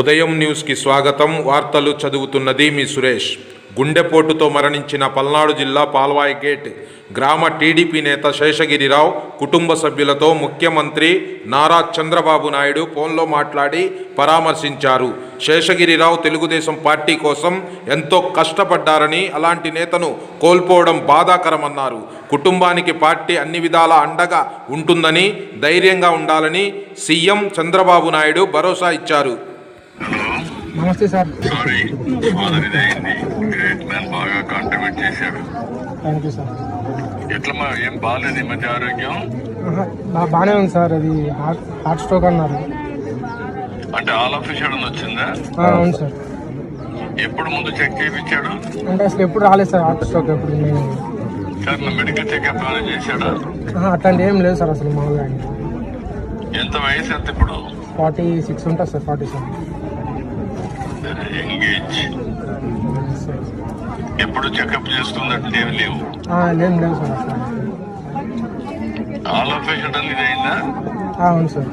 ఉదయం న్యూస్కి స్వాగతం. వార్తలు చదువుతున్నది మీ సురేష్. గుండెపోటుతో మరణించిన పల్నాడు జిల్లా పాల్వాయి గేట్. గ్రామ టీడీపీ నేత శేషగిరిరావు కుటుంబ సభ్యులతో ముఖ్యమంత్రి నారా చంద్రబాబు నాయుడు ఫోన్లో మాట్లాడి పరామర్శించారు. శేషగిరిరావు తెలుగుదేశం పార్టీ కోసం ఎంతో కష్టపడ్డారని అలాంటి నేతను కోల్పోవడం బాధాకరమన్నారు. కుటుంబానికి పార్టీ అన్ని విధాల అండగా ఉంటుందని ధైర్యంగా ఉండాలని సీఎం చంద్రబాబు నాయుడు భరోసా ఇచ్చారు. నమస్తే సార్. సారీ ఫాదర్ ఇదైంది గ్రేట్ మ్యాన్ బాగా కాంట్రిబ్యూట్ చేశాడు. థ్యాంక్ యూ సార్ ఎట్లా మా ఏం బాగాలేదు ఈ మధ్య ఆరోగ్యం? బా- బాగానే ఉంది సార్. అది హార్ట్ హార్ట్ స్ట్రోక్ అన్నారు. అంటే ఆల్ ఆఫ్ సడన్ వచ్చిందా? అవును సార్. ఎప్పుడు ముందు చెక్ చేయించాడు? అంటే అసలు ఎప్పుడు రాలేదు సార్ హార్ట్ స్ట్రోక్ ఎప్పుడు నేను. సార్ నా మెడికల్ చెకప్ ఏమైనా చేశాడా? అట్లాంటి ఏం లేదు సార్ అసలు మామూలుగా. ఎంత వయసు ఎంత ఇప్పుడు? ఫార్టీ సిక్స్ ఉంటుంది సార్ ఫార్టీ సెవెన్. ఎంగేజ్. ఎప్పుడు చెకప్ చేసుకున్నట్టు ఏమి లేవు. ఆల్ ఆఫ్ సడన్ ఇదైందా? ఆ, అవును సార్.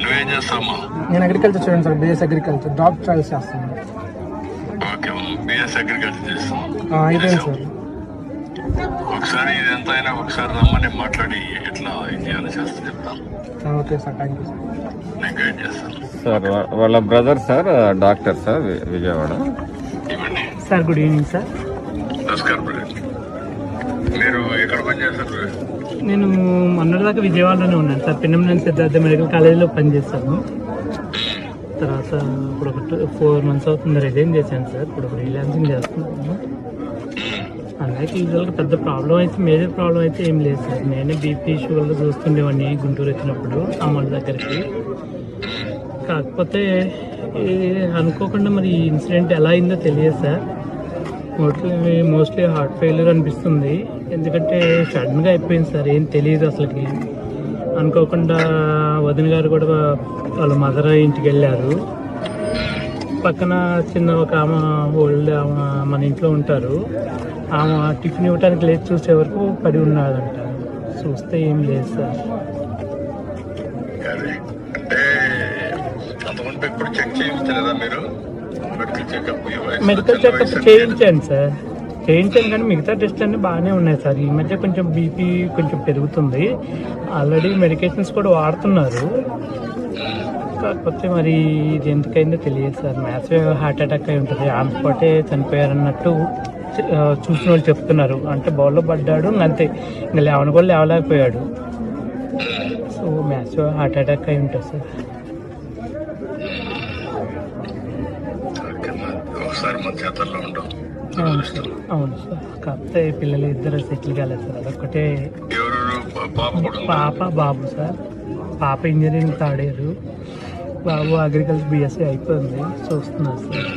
నువ్వేం చేస్తామా నేను అగ్రికల్చర్ చూడండి sir base agriculture job trials చేస్తాను. ఓకే బిఎస్ అగ్రికల్చర్ చేస్తాం ఆ, అయిపోయింది సార్. ఒకసారి ఇది ఎంత అయినా ఒకసారి రమ్మని మాట్లాడి ఎట్లా ఇది చేయాలో చేస్తా చెప్తాను. ఆ, okay sir thank you sir. నేను గైడ్ చేస్తాను. సార్ వాళ్ళ brother sir doctor sir Vijayawada. ఇవ్వండి సార్ గుడ్ ఈవినింగ్ సార్. నమస్కారం బ్రదర్. మీరు ఎక్కడ పనిచేస్తారు నేను మొన్నటిదాకా విజయవాడలోనే ఉన్నాను సార్. పిన్నమనేని సిద్ధార్థ మెడికల్ కాలేజీలో పనిచేస్తాను తర్వాత ఇప్పుడు ఒక ఫోర్ మంత్స్ అవుతుంది రిజైన్ చేశాను సార్. ఇప్పుడు ఫ్రీలాన్సింగ్ చేస్తున్నాను. అలాగే యూజువల్గా పెద్ద ప్రాబ్లం అయితే మేజర్ ప్రాబ్లం అయితే ఏం లేదు సార్. నేనే బీపీ షుగర్లో చూస్తుండేవాడిని గుంటూరు వచ్చినప్పుడు అమ్మ దగ్గరికి. కాకపోతే అనుకోకుండా మరి ఈ ఇన్సిడెంట్ ఎలా అయిందో తెలియదు sir. Mostly mostly heart failure అనిపిస్తుంది. ఎందుకంటే సడన్గా అయిపోయింది సార్. ఏం తెలియదు అసలుకి. అనుకోకుండా వదిన గారు కూడా వాళ్ళ మదర్ ఇంటికి వెళ్ళారు. పక్కన చిన్న ఒక ఆమె ఓల్డ్ ఆమె మన ఇంట్లో ఉంటారు. ఆమె టిఫిన్ ఇవ్వడానికి లేచి చూసే వరకు పడి ఉన్నాడంట. చూస్తే ఏం లేదు సార్. మెడికల్ చెకప్ చేయించాను సార్. చేయించాను కానీ మిగతా టెస్ట్ అన్ని బాగానే ఉన్నాయి సార్. ఈ మధ్య కొంచెం బీపీ కొంచెం పెరుగుతుంది. ఆల్రెడీ మెడికేషన్స్ కూడా వాడుతున్నారు. కాకపోతే మరి ఇది ఎందుకైందో తెలియదు సార్. మ్యాథ్స్ హార్ట్ అటాక్ అయి ఉంటుంది. ఆన్ స్పాటే చనిపోయారన్నట్టు చూసిన వాళ్ళు చెప్తున్నారు. అంటే బౌల్లో పడ్డాడు అంతే ఇంకా లేవని కూడా లేవలేకపోయాడు. సో మ్యాథ్స్ హార్ట్ అటాక్ అయి ఉంటుంది సార్. అవును సార్. అవును సార్. కాకపోతే పిల్లలు ఇద్దరు సెటిల్ కాలేదు సార్. అదొక్కటే ఎవరు? పాప బాబు సార్. పాప ఇంజనీరింగ్ థర్డ్ ఇయర్. బాబు అగ్రికల్చర్ బీఎస్సీ అయిపోయింది. చూస్తున్నారు సార్.